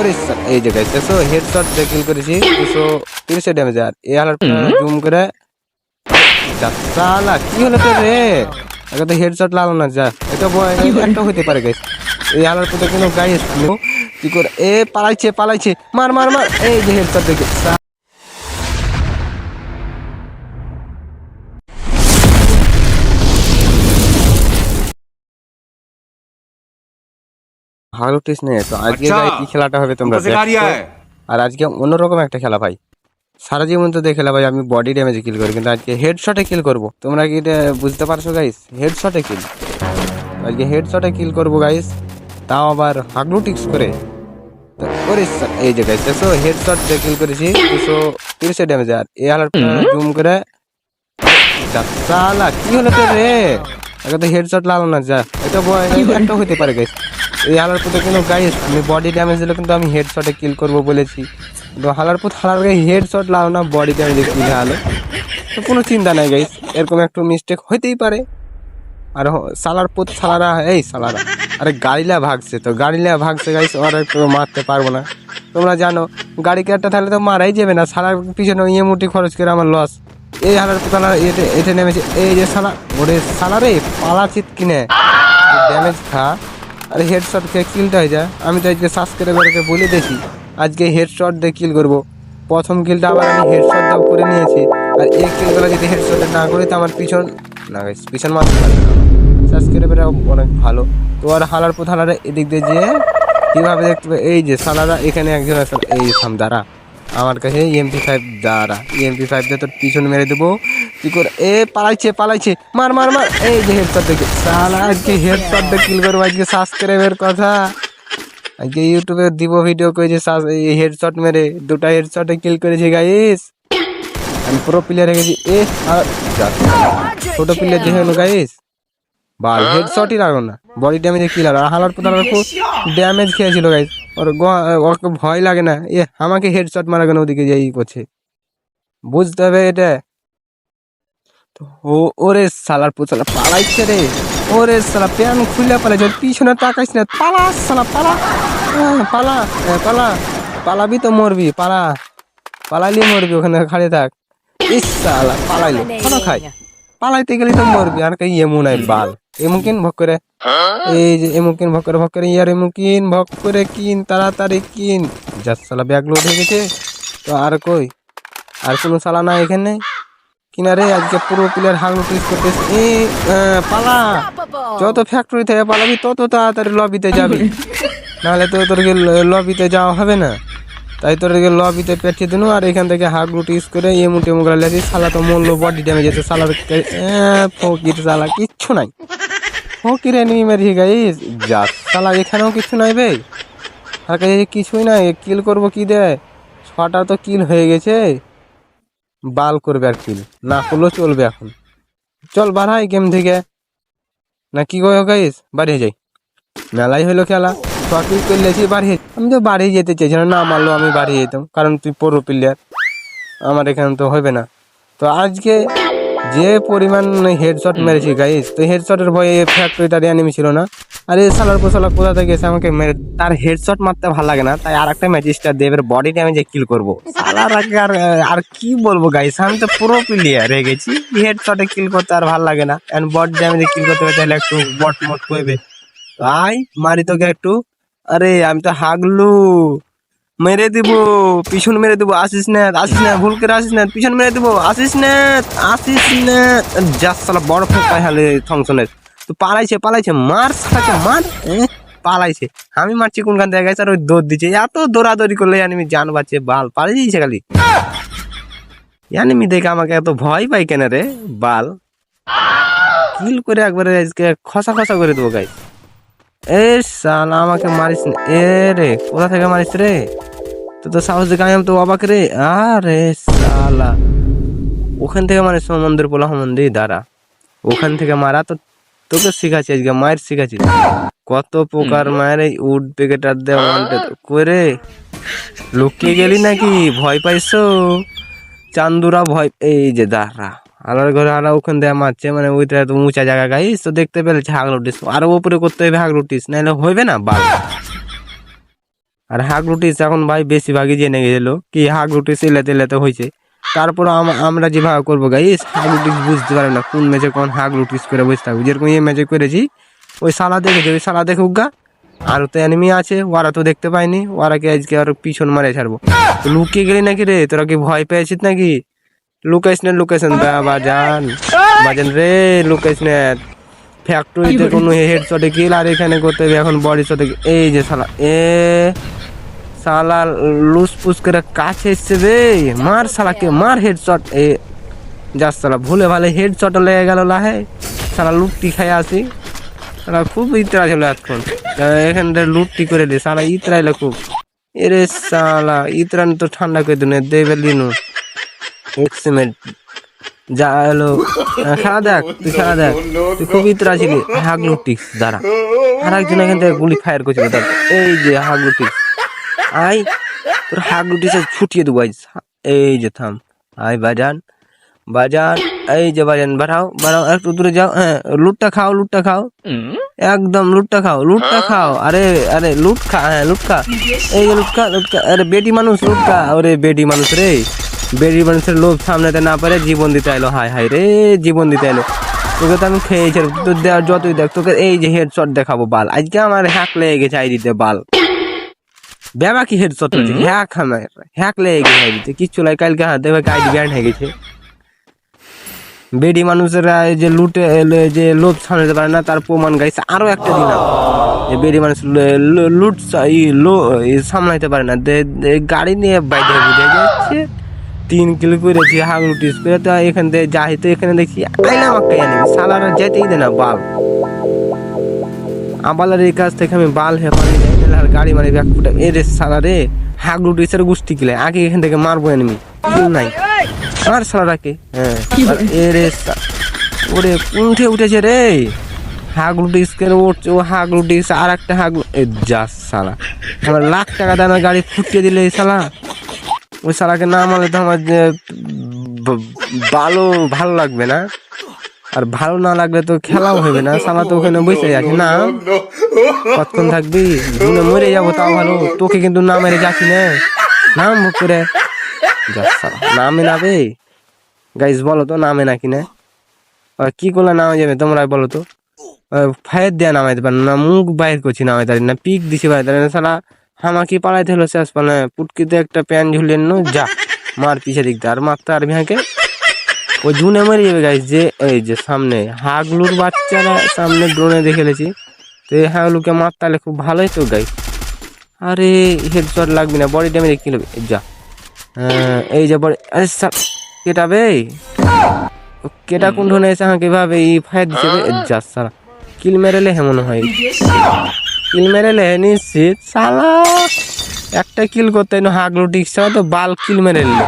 ওরে এই যে গাইস হেডশট দিয়ে কিল করেছি দুশো তিরিশে ড্যামেজ আর। এই হালারটা জুম করে যা কি হলো তো রে? আগে তো হেডশট লাগল না যা। এটা বয় একটা হতে পারে গাইস এই হালার তো কোনো কি করে? এ পালাইছে পালাইছে। মার মার মার। এই যে হেডশট দেখে ভালো টিস নেই তো আজকে কি খেলাটা হবে তোমরা আর আজকে অন্যরকম একটা খেলা ভাই। সারা জীবন তো দেখে ভাই আমি বডি ড্যামেজ কিল করি কিন্তু আজকে হেডশটে কিল করব। তোমরা কি বুঝতে পারছ গাইস হেডশটে কিল আজকে হেডশটে কিল করব গাইস তাও আবার হাগলু টিক্স করে। করিস এই যে গাইস দেখো হেডশট দিয়ে কিল করেছি দুশো তিরিশে ড্যামেজ আর এ হালার জুম করে। সালা কি হলো তো রে? আগে তো হেডশট লাগল না যা। এটা বয় একটা হতে পারে গাইস এই হালার পুতে কোনো গাইস আমি বডি ড্যামেজ দিলে কিন্তু আমি হেডশটে কিল করব বলেছি। কিন্তু হালার পুত হালার গায়ে হেডশট লাগল না বডি ড্যামেজে কিল হলো তো কোনো চিন্তা নাই গাইস এরকম একটু মিস্টেক হইতেই পারে। আর সালার পুত সালারা এই সালারা আরে গাড়িলা ভাগছে তো গাড়িলা ভাগছে গাইস ওরা একটু মারতে পারব না। তোমরা জানো গাড়ি কাটটা তাহলে তো মারাই যাবে না সালার পিছনে ইয়ে মুটি খরচ করে আমার লস এই হালার পুতালা এতে এতে নেমেছে। এই যে সালা ওরে সালা রে, পালা চিত কিনে ড্যামেজ খা। আরে হেডশট খেয়ে কিলটা হয়ে যায় আমি তো আজকে সাবস্ক্রাইবারকে বলে দেখি আজকে হেডশট দিয়ে কিল করব। প্রথম কিলটা আবার আমি হেডশট দাও করে নিয়েছি। আর এই কিলগুলো যদি হেডশট না করি, তো আমার পিছন না পিছন না। সাবস্ক্রাইবাররা অনেক ভালো। তো আর হালার পর হালারা এদিক দিয়ে যেয়ে কীভাবে দেখতে এই যে সালারা এখানে একজন আছে। এই থাম, দাঁড়া। আমার কাছে এমপি ফাইভ দাঁড়া এমপি ফাইভ দিয়ে তোর পিছন মেরে দেবো। কি করে? এ, পালাইছে পালাইছে। মার মার মার। এই যে হেডশট দেখে। সালা আজকে হেডশট দিয়ে কিল করব, আজকে সাবস্ক্রাইবের কথা। আজকে ইউটিউবে দিব ভিডিও করে যে হেডশট মেরে। দুটা হেডশটে কিল করেছি গাইস আমি প্রো প্লেয়ার হয়ে গেছি। আর ছোট প্লেয়ার যে হলো গাইস বাল হেডশটই লাগল না। বডি ড্যামেজে কিল আর হালার পর ড্যামেজ খেয়েছিল গাইস ওর ওকে ভয় লাগে না এ আমাকে হেডশট মারা কেন ওদিকে যাই করছে বুঝতে হবে এটা ও ওরে সালার পুতলা পালাইছে রে ওরে সালা প্যান খুলে পালাইছে পিছনে তাকাইস না পালা সালা পালা পালা পালা পালাবি তো মরবি পালা পালাইলে মরবি ওখানে খাড়ে থাক ইস সালা পালাইলো খাই পালাইতে গেলে তো মরবি আর এমন নাই বাল এমুকিন ভক করে। এই যে এমুকিন ভক করে ভক করে ইয়ার এমুকিন ভক করে কিন, তাড়াতাড়ি কিন। যা সালা ব্যাগ লোড হয়ে গেছে, তো আর কই? আর কোনো সালা না এখানে? কিনারে আজকে পুরো প্লেয়ার হাগলো টুইস করতেছে এ পালা। যত ফ্যাক্টরি থেকে পালাবি, তত তাড়াতাড়ি লবিতে যাবি। নাহলে তো তোরকে লবিতে যাওয়া হবে না। তাই তোরকে লবিতে পেঠিয়ে দিনু আর এখান থেকে হাগ রুট ইউজ করে এমু টেমু লেগে সালা তো মরলো বডি ড্যামেজ আছে সালার ফকির সালা কিচ্ছু নাই। ফকির এনিমি মেরিয়ে গাইস যা সালা এখানেও কিছু নাই বে। আর কাছে কিছুই নাই কিল করব কি দে? ছটা তো কিল হয়ে গেছে। বাল করবে আর কিল, না করলেও চলবে এখন। চল বাড়াই গেম থেকে। না কি কয় গাইস? বাড়িয়ে যাই। মেলাই হলো খেলা। ছকি করলেছি বাড়িয়ে আমি তো বাড়িয়ে যেতে চাইছিলাম না মারলো আমি বাড়িয়ে যেতাম, কারণ তুই পড়ো প্লেয়ার আমার এখানে তো হবে না। তো আজকে যে পরিমাণ হেডশট মেরেছি গাইস তো হেডশটের ভয়ে ফ্যাক্টরিটার অ্যানিমি ছিল না। আর এই সালার পোসালা কোথা থেকে এসে আমাকে মেরে তার হেডশট মারতে ভালো লাগে না তাই আর একটা ম্যাজিস্টার দিয়ে এবার বডি ড্যামেজে কিল করব। সালার আগে আর আর কি বলব গাইস আমি তো পুরো প্লেয়ার হয়ে গেছি হেডশটে কিল করতে আর ভালো লাগে না এন্ড বডি ড্যামেজে কিল করতে হবে তাহলে একটু বট মট করবে আই মারি তোকে একটু। আরে আমি তো হাগলু। মেরে দিব, পিছন মেরে দিব, আসিস না আসিস না, ভুল করে আসিস না, পিছন মেরে দিব, আসিস না আসিস না। যা সালা বড় ফোকায় হালে থংসনের। তো পালাইছে পালাইছে, মার সালাকে মার পালাইছে। আমি মারছি কোনখান থেকে গেছে আর ওই দৌড় দিচ্ছে। এত দৌড়াদৌড়ি করলে আমি জান বাঁচে বাল পালিয়েছে খালি। জানিমি দেখে আমাকে এত ভয় পাই কেন রে? বাল। কিল করে একবারে আজকে খসা খসা করে দেবো গাই এ আমাকে মারিস না। এ রে কোথা থেকে মারিস রে? তো তো সাহস দেখে আমি তো অবাক রে। আরে সালা ওখান থেকে মারিস মন্দির পোলা মন্দির দাঁড়া। ওখান থেকে মারা তো তোকে শিখাচ্ছি আজকে মায়ের শিখাচ্ছি। কত প্রকার মায়ের এই উড প্যাকেটার দেওয়া করে লুকিয়ে গেলি নাকি? ভয় পাইছো? চান্দুরা ভয় এই যে দাঁড়া। আলার ঘরে আলা ওখান দিয়ে মারছে মানে ওইটা তো উঁচা জায়গা গাইস, তো দেখতে পেলেছে হাগ লুটিস আরও উপরে করতে হবে হাগ লুটিস নাহলে হইবে না বাল আর হাগ রুটিস এখন ভাই বেশিরভাগই জেনে গেছিল কি হাগ রুটিস এলাতে এলাতে হয়েছে তারপর আম- আমরা যেভাবে করব গাইস হাগ রুটিস বুঝতে পারে না কোন ম্যাচে কোন হাগ রুটিস করে বসে থাকব। যেরকম এই ম্যাচে করেছি, ওই সালা দেখেছে, ওই সালা দেখে উগা আরও তো এনিমি আছে, ওরা তো দেখতে পাইনি ওরাকে আজকে আর পিছন মারে ছাড়বো। লুকিয়ে গেলি নাকি রে? তোরা কি ভয় পেয়েছিস নাকি? লুকাইস না লুকাইছেন বাজান বাজান রে লুকাইস না। ফ্যাক্টরিতে কোনো হেড শটে কিল আর এখানে করতে হবে। এখন বডি শটে এই যে শালা এ শালা লুস পুস করে কাছে এসছে রে। মার শালাকে মার হেড শট এ যাস শালা ভুলে ভালে হেড শট লেগে গেল লাহে। শালা লুটটি খাই আসি। শালা খুব ইতরা ছিল এতক্ষণ। তা এখানটা লুটটি করে দে। শালা ইতরাইলে খুব। এরে শালা ইতরান তো ঠান্ডা করে দিন দেবে লিনু এক্সিমেন্ট যা, হলো খেলা দেখ, তুই খেলা দেখ। তুই খুব ইতরা ছিলি হাগলুটিক্স দ্বারা আর একজন এখান থেকে গুলি ফায়ার করছিল, দেখ। এই যে হাগলুটিক্স আই, তোর হাগলুটিক্স ছুটিয়ে দেবো আজ। এই যে থাম। আই বাজান বাজান, এই যে বাজান, বাড়াও বাড়াও, একটু দূরে যাও। হ্যাঁ লুটটা খাও লুটটা খাও। একদম লুটটা খাও লুটটা খাও। আরে আরে, লুট খা হ্যাঁ লুট খা। এই লুট খা লুট খা। আরে, বেটি মানুষ, লুট খা। ওরে, বেটি মানুষ রে। বেটি মানুষের লোভ সামলাতে না পারে জীবন দিতে এলো হায় হায় রে জীবন দিতে এলো তোকে তো আমি খেয়েছি তোর দেওয়ার যতই দেখ তোকে এই যে হেড শট দেখাবো বাল। আজকে আমার হ্যাক লেগে গেছে আইডিতে বাল। ব্যাবা কি হেড শট হচ্ছে হ্যাক আমার হ্যাক লেগে গেছে আইডিতে কিচ্ছু কালকে হাতে আইডি ব্যান্ড হয়ে গেছে। বেডি মানুষেরা এই যে লুটে যে লোভ সামলাতে পারে না তার প্রমাণ গাইছে আরও একটা দিলাম যে বেডি মানুষ লুট সামলাইতে পারে না। গাড়ি নিয়ে বাইরে বুঝে যাচ্ছে। তিন কিলো করেছি হাগ লুটিস করে তো এখান থেকে যাই তো এখানে দেখি আইলাম একটা এনিমি সালারা যেতেই দে না বাল। আবালার এই কাছ থেকে আমি বাল হে আর গাড়ি মারি ব্যাক ফুটে এ রে সালা রে হাগ লুটিসের গোষ্ঠী কিলে আগে এখান থেকে মারবো এনিমি কিল নাই। আর সালারাকে হ্যাঁ এ রে ওরে উঠে উঠেছে রে। হাগলুটিস কেন উঠছে ও হাগলুটিস আর একটা হাগলু এ যা সালা। আমার লাখ টাকা দামের গাড়ি ফুটিয়ে দিলে এই সালা। ওই সালাকে না মারলে তো আমার ভালো ভালো লাগবে না। আর ভালো না লাগলে তো খেলাও হবে না। সালা তো ওখানে বসে আছে না। কতক্ষণ থাকবি? দুনে মরে যাব তাও ভালো। তোকে কিন্তু না মেরে যাচ্ছি না। নাম মুখ করে। নামে নাবে গাইস বলো তো নামে নাকি না। কি করলে নামে যাবে তোমরা বলো তো। ফায়ার দেওয়া নামাইতে পারে না। মুখ বাইর করছি নামাইতে পারি না। পিক দিছি বাইর। সালা হামাকি পালাইতে হলো শেষ পালে পুটকিতে একটা প্যান ঝুলিয়ে নো যা, মার পিছে দিক। আর মারতে আর ভিহাকে ওই জুনে মরে যাবে গাইস যে, এই যে সামনে হাগলুর বাচ্চারা সামনে ড্রোনে দেখে এলেছি তো এই হাগলুকে মারতে তাহলে খুব ভালোই তো গাইস আরে হেড শট লাগবে না বডি ড্যামেজ কি হবে? যা। এই যে বডি আরে কেটাবে কেটা কোন ধরনের এসে আমাকে ভাবে এই ফায়ার দিছে যা সারা কিল মেরেলে হেমন হয়। কিল মেরেলে নিশ্চিত সালা একটা কিল করতে হাগলু টিক্স তো বাল কিল মেরে নিল।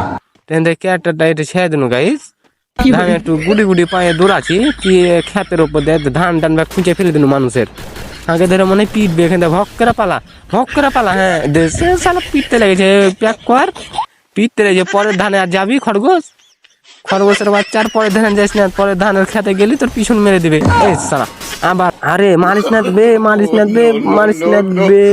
তেন দেখে একটা এটা ছেড়ে দিন গাইস। ধান একটু গুড়ি গুড়ি পায়ে দৌড়াচ্ছি কি ক্ষেতের ওপর দিয়ে ধান টান বা খুঁজে ফেলে দিন মানুষের। আগে ধরে মনে পিটবে এখানে থেকে ভক করে পালা ভক করে পালা হ্যাঁ সালা পিটতে লেগেছে প্যাক কর। পিটতে লেগেছে পরের ধানে আর যাবি খরগোশ? খরগোশের বাচ্চার পরে ধান যাস না পরে ধানের খেতে গেলি তোর পিছন মেরে দিবে। আবার, আরে মারিস না বে মারিস না বে না বে